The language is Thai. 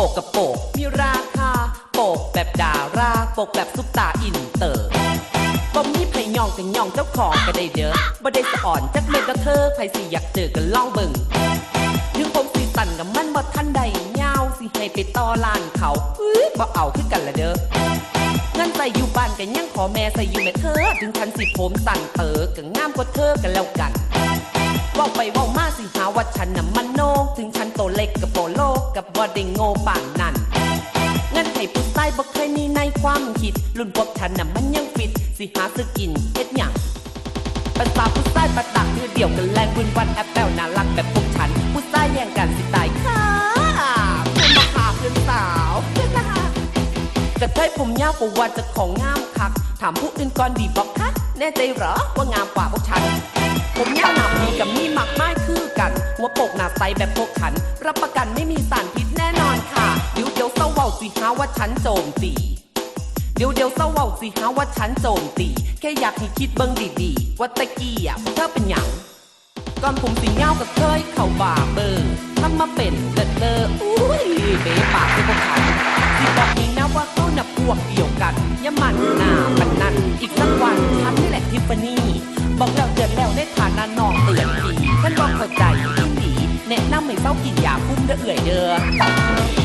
ปกกับโปกมีราคา โปกแบบดาราโปกแบบซุปตาอินเตอร์บ่มีไผย่องกันย่องเจ้าของก็ได้เด้อบ่ได้สะอ่อนจักเม็ดกระเธอไผสิอยากเจอกันลองเบิ่งถึงผมสิสั่นกับมันบ่ทันใดยาวสิให้ไปต่อลานเขาอื้อบ่เอาคือกันละเด้อเงินใส่อยู่บ้านกันยังขอแม่ใส่อยู่แม่เธอถึงคันสิผมสั่นเตอก็งามกว่าเธอกันแล้วกันว่าไปว่ามาสิหาว่าฉันน่ะมันโน ถึงฉันโตเล็กกับโปโล กับบ่ได้โง่ป่านนั้นเงินให้ผู้ชายบ่เคยมีในความคิด รุ่นพวกฉันน่ะมันยังฟิต สิหาซื้อกินเฮ็ดหยังภาษาผู้ชายประดักคือเดี่ยวกันแรงบุญวันแอปเปิลน่ารักแบบพวกฉัน ผู้ชายแย่งกันสิตายค่ะคุณมาหาเพื่อนสาวกระเทยผมยาวกว่าจะของงามคัก ถามผู้อื่นก่อนดีบอกคะแน่ใจเหรอว่างามกว่าพวกฉัน ผมยาวหนามีกับมีหมักไม้คือกัน หัวโปกหนาใสแบบพวกขัน รับประกันไม่มีสารพิษแน่นอนค่ะ เดี๋ยวเดี๋ยวเศร้าเว้าสิหาว่าฉันโจมตี เดี๋ยวเดี๋ยวเศร้าเว้าสิหาว่าฉันโจมตี แค่อยากให้คิดเบิ่งดีๆ ว่าตะกี้อะเธอเป็นหยังก่อนผมสิเงากับเคยเข้าบ่าเบอร์ทำมาเป็นเดิดเลออุ้ยเบะปากให้พวกเขาสิบอกนี้นะว่าเขาหน่ะพวกเดียวกันอย่ามันน้า บอกแล้วเตือนแล้วในฐานะน้องเตือนผีท่านบอกเข้าใจดีแนะนำให้เศร้ากินยาคุ้มเด้อเอื่อยเด้อ